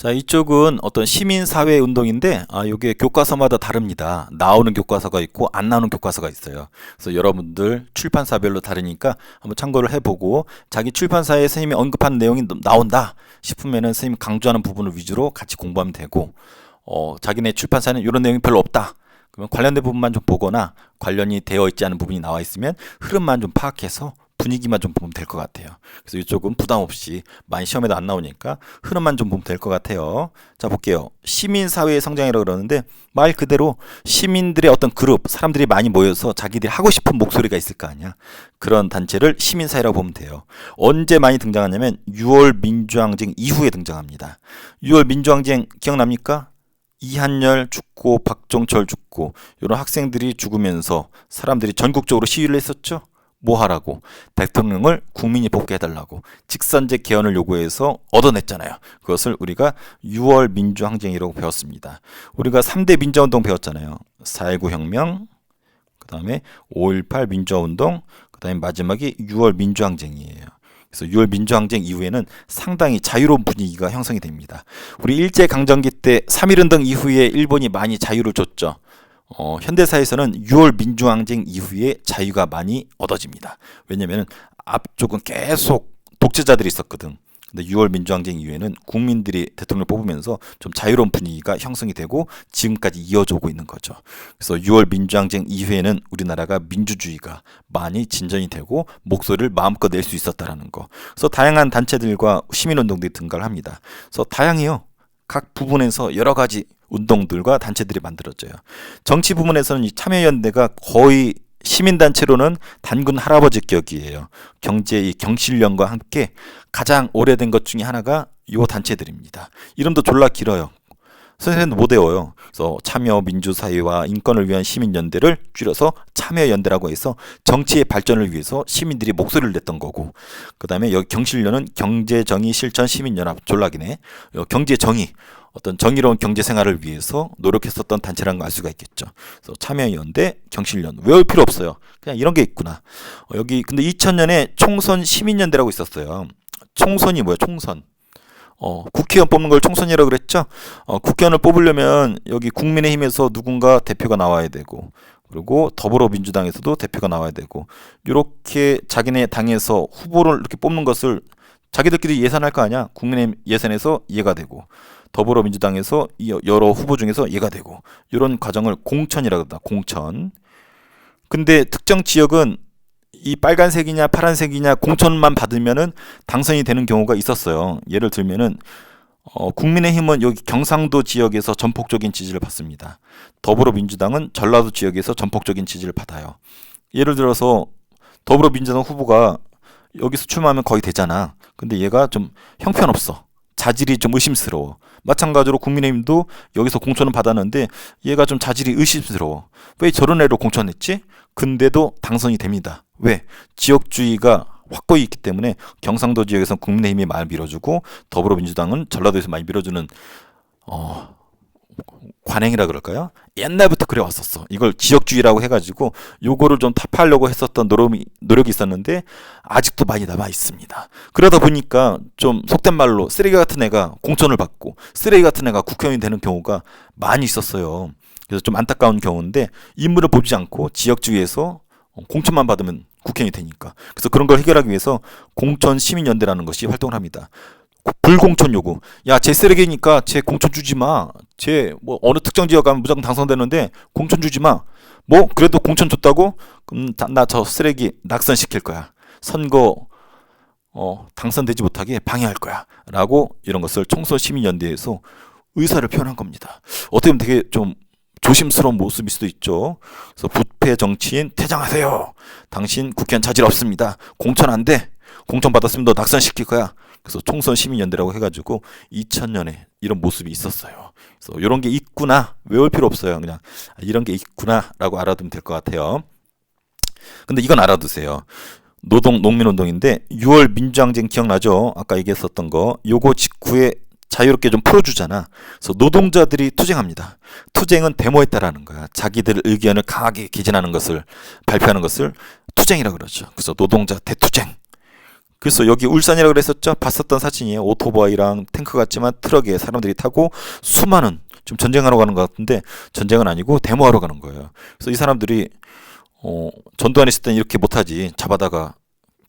자, 이쪽은 어떤 시민사회 운동인데, 아, 요게 교과서마다 다릅니다. 나오는 교과서가 있고, 안 나오는 교과서가 있어요. 그래서 여러분들 출판사별로 다르니까 한번 참고를 해보고, 자기 출판사에 선생님이 언급한 내용이 나온다 싶으면은 선생님 강조하는 부분을 위주로 같이 공부하면 되고, 어, 자기네 출판사는 이런 내용이 별로 없다. 그러면 관련된 부분만 좀 보거나 관련이 되어 있지 않은 부분이 나와 있으면 흐름만 좀 파악해서 분위기만 좀 보면 될 것 같아요. 그래서 이쪽은 부담 없이 많이 시험에도 안 나오니까 흐름만 좀 보면 될 것 같아요. 자 볼게요. 시민사회의 성장이라고 그러는데 말 그대로 시민들의 어떤 그룹, 사람들이 많이 모여서 자기들이 하고 싶은 목소리가 있을 거 아니야. 그런 단체를 시민사회라고 보면 돼요. 언제 많이 등장하냐면 6월 민주항쟁 이후에 등장합니다. 6월 민주항쟁 기억납니까? 이한열 죽고 박종철 죽고 이런 학생들이 죽으면서 사람들이 전국적으로 시위를 했었죠. 뭐 하라고 대통령을 국민이 복귀해달라고 직선제 개헌을 요구해서 얻어냈잖아요. 그것을 우리가 6월 민주항쟁이라고 배웠습니다. 우리가 3대 민주화운동 배웠잖아요. 4.19 혁명, 그 다음에 5.18 민주화운동, 그 다음에 마지막이 6월 민주항쟁이에요. 그래서 6월 민주항쟁 이후에는 상당히 자유로운 분위기가 형성이 됩니다. 우리 일제강점기 때 3.1운동 이후에 일본이 많이 자유를 줬죠. 어, 현대사에서는 6월 민주항쟁 이후에 자유가 많이 얻어집니다. 왜냐하면 앞쪽은 계속 독재자들이 있었거든. 근데 6월 민주항쟁 이후에는 국민들이 대통령을 뽑으면서 좀 자유로운 분위기가 형성이 되고 지금까지 이어져 오고 있는 거죠. 그래서 6월 민주항쟁 이후에는 우리나라가 민주주의가 많이 진전이 되고 목소리를 마음껏 낼 수 있었다라는 거. 그래서 다양한 단체들과 시민운동들이 등장을 합니다. 그래서 다양해요. 각 부분에서 여러 가지 운동들과 단체들이 만들어져요. 정치 부문에서는 이 참여연대가 거의 시민단체로는 단군 할아버지 격이에요. 경제 이 경실련과 함께 가장 오래된 것 중에 하나가 이 단체들입니다. 이름도 졸라 길어요. 선생님도 못 외워요. 그래서 참여 민주사회와 인권을 위한 시민연대를 줄여서 참여연대라고 해서 정치의 발전을 위해서 시민들이 목소리를 냈던 거고 그 다음에 여기 경실련은 경제정의 실천 시민연합 졸라기네 경제정의 어떤 정의로운 경제 생활을 위해서 노력했었던 단체라는 걸 알 수가 있겠죠. 그래서 참여연대, 경실련 외울 필요 없어요. 그냥 이런 게 있구나. 어, 여기 근데 2000년에 총선 시민연대라고 있었어요. 총선이 뭐야? 총선. 어, 국회의원 뽑는 걸 총선이라고 그랬죠. 어, 국회의원을 뽑으려면 여기 국민의힘에서 누군가 대표가 나와야 되고 그리고 더불어민주당에서도 대표가 나와야 되고 이렇게 자기네 당에서 후보를 이렇게 뽑는 것을 자기들끼리 예산할 거 아니야. 국민의힘 예산에서 이해가 되고 더불어민주당에서 여러 후보 중에서 얘가 되고 이런 과정을 공천이라고 합니다. 공천. 근데 특정 지역은 이 빨간색이냐 파란색이냐 공천만 받으면은 당선이 되는 경우가 있었어요. 예를 들면은 어, 국민의힘은 여기 경상도 지역에서 전폭적인 지지를 받습니다. 더불어민주당은 전라도 지역에서 전폭적인 지지를 받아요. 예를 들어서 더불어민주당 후보가 여기서 출마하면 거의 되잖아. 근데 얘가 좀 형편없어. 자질이 좀 의심스러워. 마찬가지로 국민의힘도 여기서 공천을 받았는데 얘가 좀 자질이 의심스러워. 왜 저런 애로 공천했지? 근데도 당선이 됩니다. 왜? 지역주의가 확고히 있기 때문에 경상도 지역에서 국민의힘이 많이 밀어주고 더불어민주당은 전라도에서 많이 밀어주는 어, 관행이라 그럴까요? 옛날부터 그래 왔었어. 이걸 지역주의라고 해가지고 요거를 좀 타파하려고 했었던 노력이, 노력이 있었는데 아직도 많이 남아 있습니다. 그러다 보니까 좀 속된 말로 쓰레기 같은 애가 공천을 받고 쓰레기 같은 애가 국회의원이 되는 경우가 많이 있었어요. 그래서 좀 안타까운 경우인데 인물을 보지 않고 지역주의에서 공천만 받으면 국회의원이 되니까. 그래서 그런 걸 해결하기 위해서 공천 시민연대라는 것이 활동을 합니다. 불공천 요구. 야, 제 쓰레기니까 제 공천 주지 마. 제 뭐 어느 특정 지역 가면 무조건 당선되는데 공천 주지 마. 뭐 그래도 공천 줬다고? 그럼 나 저 쓰레기 낙선 시킬 거야. 선거 어, 당선되지 못하게 방해할 거야. 라고 이런 것을 청소 시민 연대에서 의사를 표현한 겁니다. 어떻게 보면 되게 좀 조심스러운 모습일 수도 있죠. 그래서 부패 정치인 퇴장하세요. 당신 국회의원 자질 없습니다. 공천 안 돼. 공천 받았으면 너 낙선시킬 거야. 그래서 총선 시민연대라고 해가지고 2000년에 이런 모습이 있었어요. 그래서 이런 게 있구나 외울 필요 없어요. 그냥 이런 게 있구나라고 알아두면 될 것 같아요. 근데 이건 알아두세요. 노동 농민운동인데 6월 민주항쟁 기억나죠? 아까 얘기했었던 거. 요거 직후에 자유롭게 좀 풀어주잖아. 그래서 노동자들이 투쟁합니다. 투쟁은 데모했다라는 거야. 자기들 의견을 강하게 개진하는 것을 발표하는 것을 투쟁이라고 그러죠. 그래서 노동자 대투쟁. 그래서 여기 울산이라고 그랬었죠? 봤었던 사진이에요. 오토바이랑 탱크 같지만 트럭에 사람들이 타고 수많은 좀 전쟁하러 가는 것 같은데 전쟁은 아니고 데모하러 가는 거예요. 그래서 이 사람들이 어, 전두환 있을 땐 이렇게 못하지 잡아다가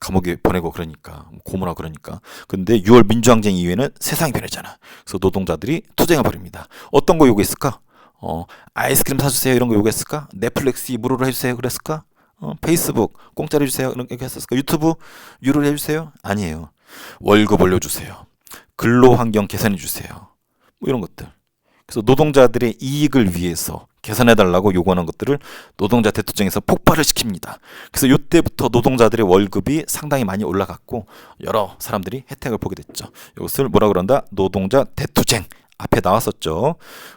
감옥에 보내고 그러니까 고문하고 그러니까 근데 6월 민주항쟁 이후에는 세상이 변했잖아. 그래서 노동자들이 투쟁해 버립니다. 어떤 거 요구했을까? 어, 아이스크림 사주세요 이런 거 요구했을까? 넷플릭스 무료로 해주세요 그랬을까? 어, 페이스북 공짜로 해주세요 이렇게 했었을까? 유튜브 유료로 해주세요? 아니에요. 월급 올려주세요. 근로 환경 개선해 주세요. 뭐 이런 것들. 그래서 노동자들의 이익을 위해서 개선해 달라고 요구하는 것들을 노동자 대투쟁에서 폭발을 시킵니다. 그래서 이때부터 노동자들의 월급이 상당히 많이 올라갔고 여러 사람들이 혜택을 보게 됐죠. 이것을 뭐라 그런다? 노동자 대투쟁. 앞에 나왔었죠.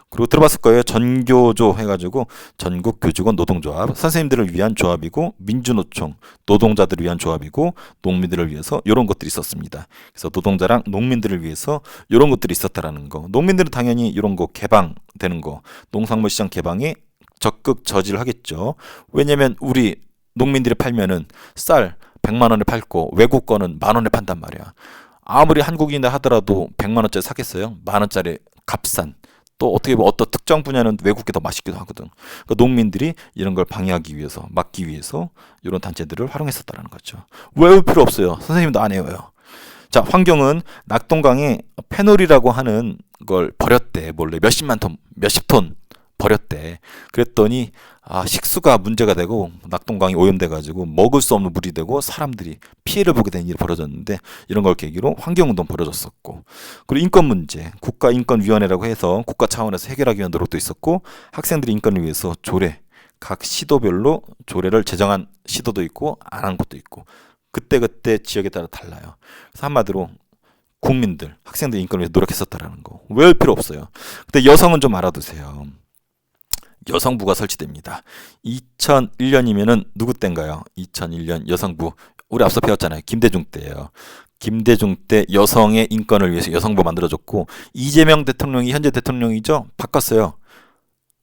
그리고 들어봤을 거예요. 전교조 해가지고 전국 교직원 노동조합 선생님들을 위한 조합이고 민주노총 노동자들을 위한 조합이고 농민들을 위해서 이런 것들이 있었습니다. 그래서 노동자랑 농민들을 위해서 이런 것들이 있었다라는 거. 농민들은 당연히 이런 거 개방되는 거, 농산물 시장 개방에 적극 저지를 하겠죠. 왜냐면 우리 농민들이 팔면은 쌀 100만 원에 팔고 외국 거는 만 원에 판단 말이야. 아무리 한국인이라 하더라도 100만 원짜리 사겠어요? 만 원짜리 값싼 또 어떻게 보면 어떤 특정 분야는 외국게 더 맛있기도 하거든. 그러니까 농민들이 이런 걸 방해하기 위해서 막기 위해서 이런 단체들을 활용했었다는 거죠. 외울 필요 없어요. 선생님도 안 외워요. 자, 환경은 낙동강에 페놀이라고 하는 걸 버렸대. 몰래 몇십만 톤, 몇십 톤 버렸대. 그랬더니 아, 식수가 문제가 되고 낙동강이 오염돼 가지고 먹을 수 없는 물이 되고 사람들이 피해를 보게 된 일이 벌어졌는데 이런 걸 계기로 환경 운동 벌어졌었고 그리고 인권 문제 국가 인권 위원회라고 해서 국가 차원에서 해결하기 위한 노력도 있었고 학생들의 인권을 위해서 조례 각 시도별로 조례를 제정한 시도도 있고 안 한 것도 있고 그때그때 지역에 따라 달라요. 그래서 한마디로 국민들, 학생들 인권을 위해서 노력했었다라는 거. 외울 필요 없어요. 근데 여성은 좀 알아두세요. 여성부가 설치됩니다. 2001년이면은 누구 때인가요? 2001년 여성부. 우리 앞서 배웠잖아요. 김대중 때예요. 김대중 때 여성의 인권을 위해서 여성부 만들어졌고 이재명 대통령이 현재 대통령이죠. 바꿨어요.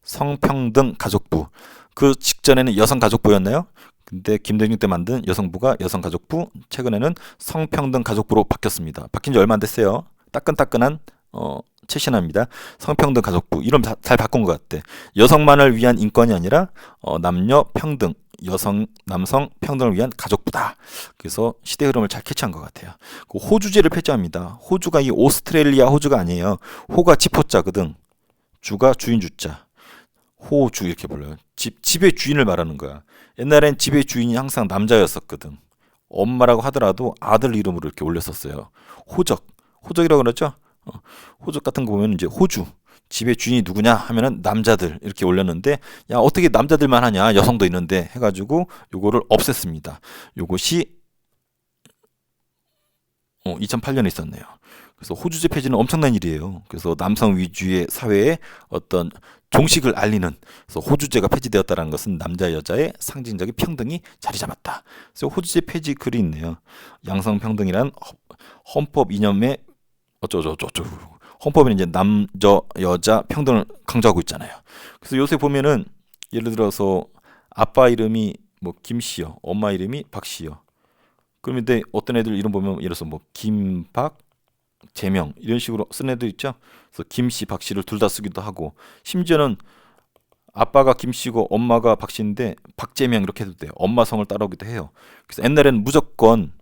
성평등 가족부. 그 직전에는 여성가족부였나요? 근데 김대중 때 만든 여성부가 여성가족부, 최근에는 성평등 가족부로 바뀌었습니다. 바뀐 지 얼마 안 됐어요. 따끈따끈한 어, 최신화입니다. 성평등 가족부 이름 잘 바꾼 것 같아. 여성만을 위한 인권이 아니라 어, 남녀 평등, 여성 남성 평등을 위한 가족부다. 그래서 시대 흐름을 잘 캐치한 것 같아요. 그 호주제를 폐지합니다. 호주가 이 오스트레일리아 호주가 아니에요. 호가 지포자거든. 주가 주인 주자. 호주 이렇게 불러요. 집 집의 주인을 말하는 거야. 옛날엔 집의 주인이 항상 남자였었거든. 엄마라고 하더라도 아들 이름으로 이렇게 올렸었어요. 호적. 호적이라고 그러죠? 어, 호적 같은 거 보면 이제 호주 집의 주인이 누구냐 하면은 남자들 이렇게 올렸는데 야 어떻게 남자들만 하냐 여성도 있는데 해가지고 요거를 없앴습니다. 요것이 어, 2008년에 있었네요. 그래서 호주제 폐지는 엄청난 일이에요. 그래서 남성 위주의 사회에 어떤 종식을 알리는 그래서 호주제가 폐지되었다는 것은 남자 여자의 상징적인 평등이 자리 잡았다. 그래서 호주제 폐지 글이 있네요. 양성 평등이란 헌법 이념의 어쩌저쩌저 헌법에는 이제 남자 여자 평등을 강조하고 있잖아요. 그래서 요새 보면은 예를 들어서 아빠 이름이 뭐 김씨요, 엄마 이름이 박씨요. 그런데 어떤 애들 이름 보면 예를 들어서 뭐 김박, 재명 이런 식으로 쓴 애들 있죠. 그래서 김씨, 박씨를 둘 다 쓰기도 하고 심지어는 아빠가 김씨고 엄마가 박씨인데 박재명 이렇게 해도 돼요. 엄마 성을 따라오기도 해요. 그래서 옛날에는 무조건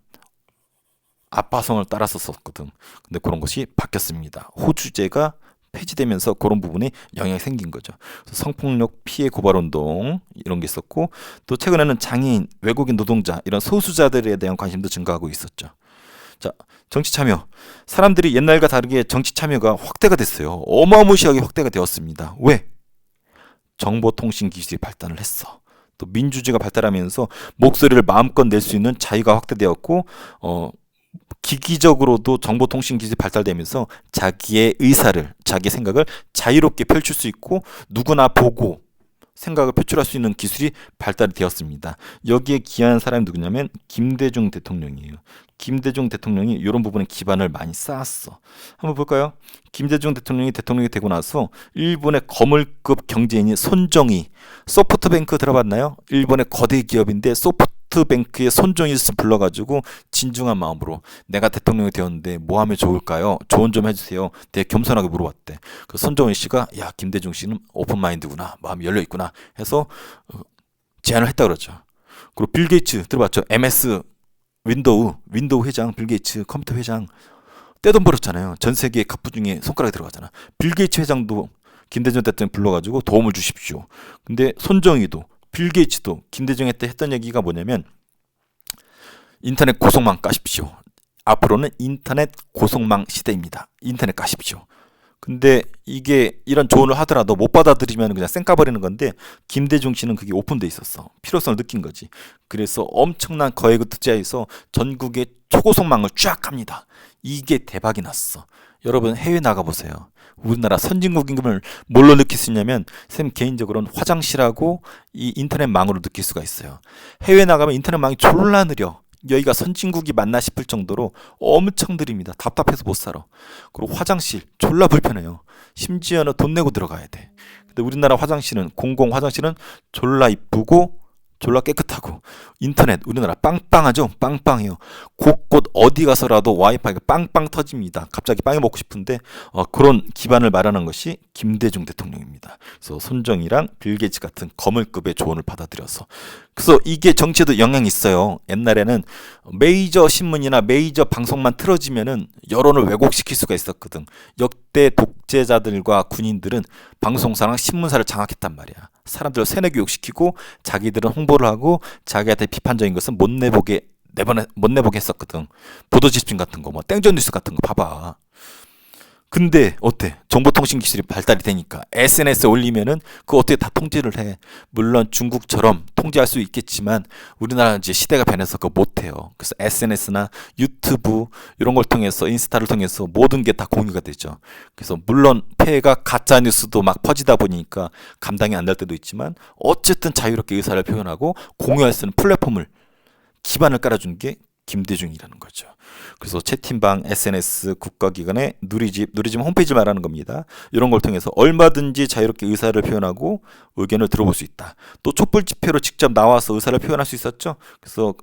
아빠성을 따라서 썼거든. 근데 그런 것이 바뀌었습니다. 호주제가 폐지되면서 그런 부분에 영향이 생긴 거죠. 성폭력 피해 고발 운동 이런 게 있었고 또 최근에는 장애인, 외국인 노동자 이런 소수자들에 대한 관심도 증가하고 있었죠. 자, 정치 참여. 사람들이 옛날과 다르게 정치 참여가 확대가 됐어요. 어마무시하게 확대가 되었습니다. 왜? 정보통신 기술이 발달을 했어. 또 민주주의가 발달하면서 목소리를 마음껏 낼 수 있는 자유가 확대되었고 어 기기적으로도 정보통신 기술이 발달되면서 자기의 의사를, 자기 생각을 자유롭게 펼칠 수 있고 누구나 보고 생각을 표출할 수 있는 기술이 발달이 되었습니다. 여기에 기여한 사람이 누구냐면 김대중 대통령이에요. 김대중 대통령이 이런 부분에 기반을 많이 쌓았어. 한번 볼까요? 김대중 대통령이 대통령이 되고 나서 일본의 거물급 경제인이 손정희, 소프트뱅크 들어봤나요? 일본의 거대 기업인데 소프트 소프트뱅크의 손정일 씨 불러가지고 진중한 마음으로 내가 대통령이 되었는데 뭐 하면 좋을까요? 조언 좀 해주세요. 되게 겸손하게 물어봤대. 그 손정일 씨가 야 김대중 씨는 오픈 마인드구나 마음이 열려 있구나 해서 어, 제안을 했다 그러죠. 그리고 빌 게이츠 들어봤죠? MS 윈도우 윈도우 회장 빌 게이츠 컴퓨터 회장 떼돈 벌었잖아요. 전 세계 갑부 중에 손가락에 들어가잖아. 빌 게이츠 회장도 김대중 대통령 불러가지고 도움을 주십시오. 근데 손정희도 빌 게이츠도 김대중에 때 했던 얘기가 뭐냐면 인터넷 고속망 까십시오. 앞으로는 인터넷 고속망 시대입니다. 인터넷 까십시오. 근데 이게 이런 조언을 하더라도 못 받아들이면 그냥 쌩 까버리는 건데 김대중 씨는 그게 오픈돼 있었어. 필요성을 느낀 거지. 그래서 엄청난 거액을 투자해서 전국의 초고속망을 쫙 합니다. 이게 대박이 났어. 여러분 해외 나가 보세요. 우리나라 선진국임을 뭘로 느낄 수 있냐면 쌤 개인적으로는 화장실하고 이 인터넷망으로 느낄 수가 있어요. 해외 나가면 인터넷망이 졸라 느려. 여기가 선진국이 맞나 싶을 정도로 엄청 느립니다. 답답해서 못 살아. 그리고 화장실 졸라 불편해요. 심지어는 돈 내고 들어가야 돼. 근데 우리나라 화장실은 공공 화장실은 졸라 이쁘고 졸라 깨끗하고 인터넷 우리나라 빵빵하죠? 빵빵해요. 곳곳 어디 가서라도 와이파이가 빵빵 터집니다. 갑자기 빵이 먹고 싶은데 어, 그런 기반을 마련한 것이 김대중 대통령입니다. 그래서 손정이랑 빌게이츠 같은 거물급의 조언을 받아들여서. 그래서 이게 정치에도 영향이 있어요. 옛날에는 메이저 신문이나 메이저 방송만 틀어지면은 여론을 왜곡시킬 수가 있었거든. 역대 독재자들과 군인들은 방송사랑 신문사를 장악했단 말이야 사람들을 세뇌 교육시키고 자기들은 홍보를 하고 자기한테 비판적인 것은 못 내보게 내보내 못 내보게 했었거든. 보도 지침 같은 거, 뭐 땡전 뉴스 같은 거 봐봐. 근데 어때? 정보통신 기술이 발달이 되니까 SNS에 올리면은 그 어떻게 다 통제를 해. 물론 중국처럼 통제할 수 있겠지만 우리나라 이제 시대가 변해서 그거 못 해요. 그래서 SNS나 유튜브 이런 걸 통해서 인스타를 통해서 모든 게 다 공유가 되죠. 그래서 물론 폐해가 가짜 뉴스도 막 퍼지다 보니까 감당이 안 될 때도 있지만 어쨌든 자유롭게 의사를 표현하고 공유할 수 있는 플랫폼을 기반을 깔아준 게 김대중이라는 거죠. 그래서 채팅방, SNS, 국가기관의 누리집, 누리집 홈페이지 말하는 겁니다. 이런 걸 통해서 얼마든지 자유롭게 의사를 표현하고 의견을 들어볼 수 있다. 또 촛불 집회로 직접 나와서 의사를 표현할 수 있었죠. 그래서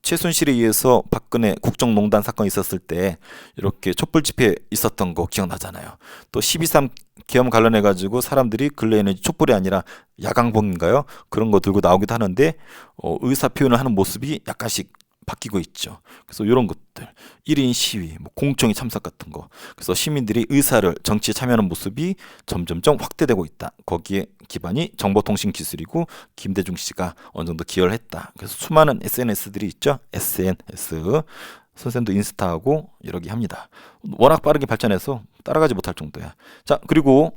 최순실에 의해서 박근혜 국정농단 사건이 있었을 때 이렇게 촛불 집회 있었던 거 기억나잖아요. 또 12.3 계엄 관련해 가지고 사람들이 근래에는 촛불이 아니라 야광봉인가요? 그런 거 들고 나오기도 하는데 어, 의사 표현을 하는 모습이 약간씩 바뀌고 있죠. 그래서 이런 것들, 1인 시위, 뭐 공청회 참석 같은 거. 그래서 시민들이 의사를 정치에 참여하는 모습이 점점점 확대되고 있다. 거기에 기반이 정보통신 기술이고 김대중 씨가 어느 정도 기여를 했다. 그래서 수많은 SNS들이 있죠. SNS. 선생도 인스타하고 여러 개 합니다. 워낙 빠르게 발전해서 따라가지 못할 정도야. 자, 그리고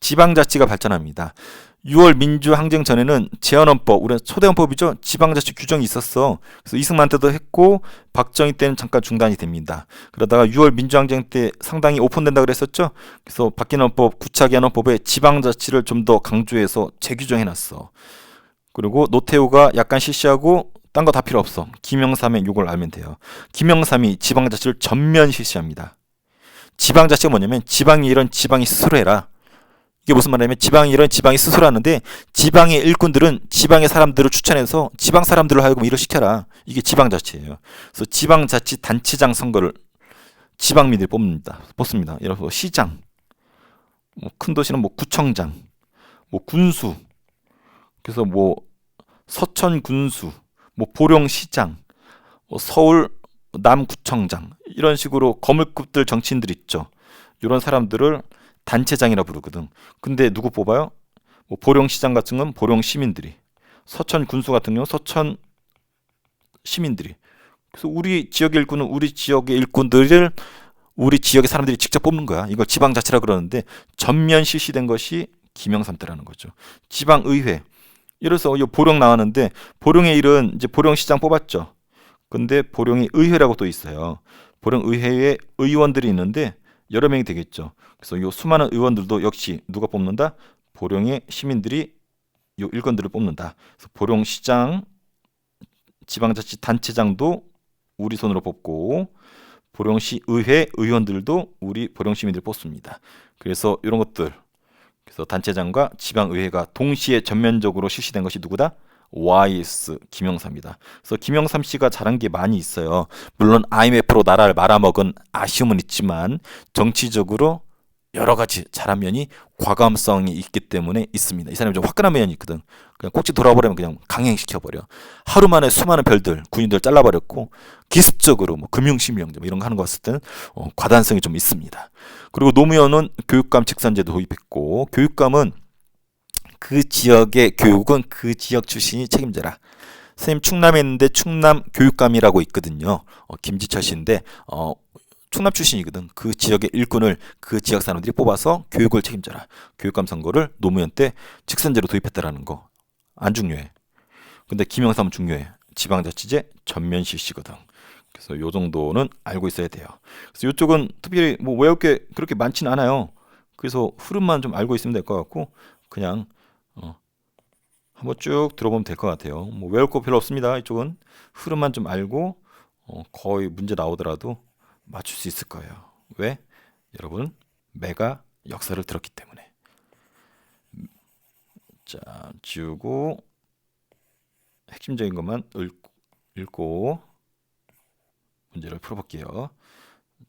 지방자치가 발전합니다. 6월 민주항쟁 전에는 제헌헌법, 우리 초대헌법이죠. 지방자치 규정이 있었어. 그래서 이승만 때도 했고 박정희 때는 잠깐 중단이 됩니다. 그러다가 6월 민주항쟁 때 상당히 오픈된다 그랬었죠. 그래서 바뀐 헌법, 구차기한 헌법에 지방자치를 좀 더 강조해서 재규정해놨어. 그리고 노태우가 약간 실시하고 딴 거 다 필요 없어. 김영삼의 요걸 알면 돼요. 김영삼이 지방자치를 전면 실시합니다. 지방자치가 뭐냐면 지방이 이런 지방이 스스로 해라. 이게 무슨 말이냐면 지방이 이런 지방이 스스로 하는데 지방의 일꾼들은 지방의 사람들을 추천해서 지방 사람들로 하여금 일을 시켜라. 이게 지방자치예요. 그래서 지방자치 단체장 선거를 지방민들이 뽑습니다. 뽑습니다. 예를 들어 시장, 뭐 큰 도시는 뭐 구청장, 뭐 군수, 그래서 뭐 서천 군수, 뭐 보령 시장, 뭐 서울 남구청장 이런 식으로 거물급들 정치인들 있죠. 이런 사람들을 단체장이라 부르거든. 근데 누구 뽑아요? 뭐 보령 시장 같은 건 보령 시민들이, 서천 군수 같은 경우 서천 시민들이. 그래서 우리 지역의 일꾼은 우리 지역의 일꾼들을 우리 지역의 사람들이 직접 뽑는 거야. 이걸 지방 자치라 그러는데 전면 실시된 것이 김영삼 때라는 거죠. 지방 의회. 이래서 이 보령 나왔는데 보령의 일은 이제 보령 시장 뽑았죠. 근데 보령이 의회라고 또 있어요. 보령 의회에 의원들이 있는데 여러 명이 되겠죠. 그래서 이 수많은 의원들도 역시 누가 뽑는다? 보령의 시민들이 이 일꾼들을 뽑는다. 그래서 보령시장 지방자치 단체장도 우리 손으로 뽑고 보령시 의회 의원들도 우리 보령 시민들 뽑습니다. 그래서 이런 것들 그래서 단체장과 지방의회가 동시에 전면적으로 실시된 것이 누구다? YS 김영삼입니다. 그래서 김영삼 씨가 잘한 게 많이 있어요. 물론 IMF로 나라를 말아먹은 아쉬움은 있지만 정치적으로 여러 가지 잘한 면이 과감성이 있기 때문에 있습니다. 이 사람이 좀 화끈한 면이 있거든. 그냥 꼭지 돌아버리면 그냥 강행시켜버려. 하루 만에 수많은 별들, 군인들 잘라버렸고 기습적으로 뭐 금융심령 뭐 이런 거 하는 거 봤을 때는 어, 과단성이 좀 있습니다. 그리고 노무현은 교육감 직선제도 도입했고 교육감은 그 지역의 교육은 그 지역 출신이 책임져라. 선생님 충남에 있는데 충남 교육감이라고 있거든요. 어, 김지철 씨인데 어, 충남 출신이거든. 그 지역의 일꾼을 그 지역 사람들이 뽑아서 교육을 책임져라. 교육감 선거를 노무현 때 직선제로 도입했다라는 거. 안 중요해. 근데 김영삼은 중요해. 지방자치제 전면 실시거든. 그래서 요 정도는 알고 있어야 돼요. 그래서 이쪽은 특별히 뭐 외울 게 그렇게 많지는 않아요. 그래서 흐름만 좀 알고 있으면 될 것 같고 그냥 어, 한번 쭉 들어보면 될 것 같아요. 뭐 외울 거 별로 없습니다. 이쪽은 흐름만 좀 알고 어, 거의 문제 나오더라도 맞출 수 있을 거예요. 왜? 여러분 매가 역사를 들었기 때문에. 자 지우고 핵심적인 것만 읽고 문제를 풀어볼게요.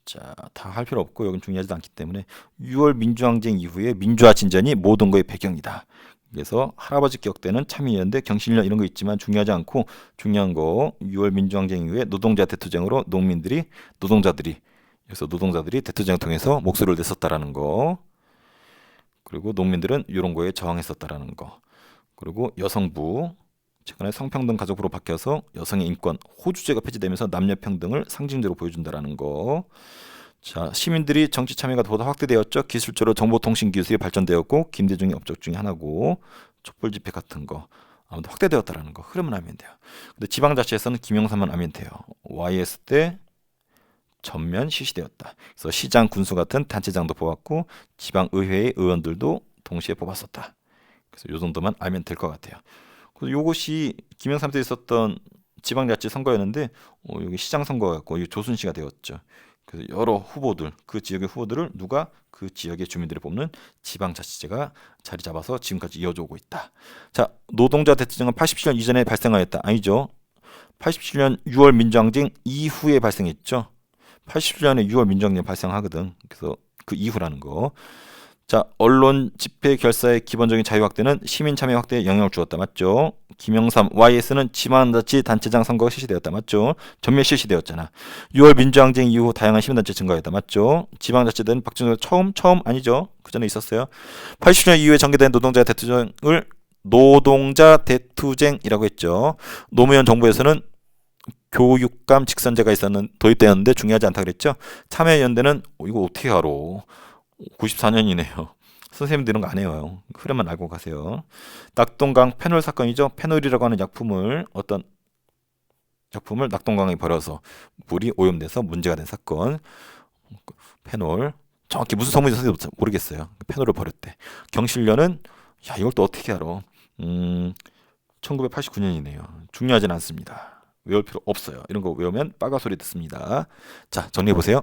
자, 다 할 필요 없고 여긴 중요하지도 않기 때문에 6월 민주항쟁 이후에 민주화 진전이 모든 거의 배경이다. 그래서 할아버지 기억 때는 참여연대, 경실련 이런 거 있지만 중요하지 않고 중요한 거 6월 민주항쟁 이후에 노동자 대투쟁으로 농민들이 노동자들이 그래서 노동자들이 대투쟁을 통해서 목소리를 냈었다라는 거. 그리고 농민들은 이런 거에 저항했었다라는 거. 그리고 여성부 최근에 성평등 가족부로 바뀌어서 여성의 인권 호주제가 폐지되면서 남녀 평등을 상징적으로 보여준다라는 거. 자, 시민들이 정치 참여가 보다 확대되었죠. 기술적으로 정보통신 기술이 발전되었고 김대중의 업적 중에 하나고 촛불 집회 같은 거 아무튼 확대되었다라는 거 흐름은 알면 돼요. 근데 지방자치에서는 김영삼만 알면 돼요. YS 때 전면 실시되었다. 그래서 시장 군수 같은 단체장도 뽑았고 지방 의회의 의원들도 동시에 뽑았었다. 그래서 요 정도만 알면 될 것 같아요. 요것이 김영삼 때 있었던 지방자치 선거였는데 어, 여기 시장 선거였고 이 조순시가 되었죠. 그래서 여러 후보들 그 지역의 후보들을 누가 그 지역의 주민들이 뽑는 지방자치제가 자리 잡아서 지금까지 이어져 오고 있다. 자 노동자 대투쟁은 87년 이전에 발생하였다. 아니죠. 87년 6월 민주항쟁 이후에 발생했죠. 87년에 6월 민주항쟁 발생하거든. 그래서 그 이후라는 거. 자, 언론 집회 결사의 기본적인 자유 확대는 시민 참여 확대에 영향을 주었다. 맞죠? 김영삼 YS는 지방자치 단체장 선거가 실시되었다. 맞죠? 전면 실시되었잖아. 6월 민주항쟁 이후 다양한 시민단체 증가했다. 맞죠? 지방자치는 박정희 처음 처음 아니죠? 그 전에 있었어요. 80년 이후에 전개된 노동자 대투쟁을 노동자 대투쟁이라고 했죠. 노무현 정부에서는 교육감 직선제가 있었는 도입되었는데 중요하지 않다 그랬죠. 참여연대는 어, 이거 어떻게 알아? 94년이네요. 선생님들 이런 거안 해요. 흐름만 알고 가세요. 낙동강 페놀 사건이죠. 페놀이라고 하는 약품을 어떤 약품을 낙동강에 버려서 물이 오염돼서 문제가 된 사건. 페놀 정확히 무슨 성분인지 모르겠어요. 페놀을 버렸대. 경실련은 야 이걸 또 어떻게 알아? 음, 1989년이네요. 중요하진 않습니다. 외울 필요 없어요. 이런 거 외우면 빠가 소리 듣습니다. 자, 정리해 보세요.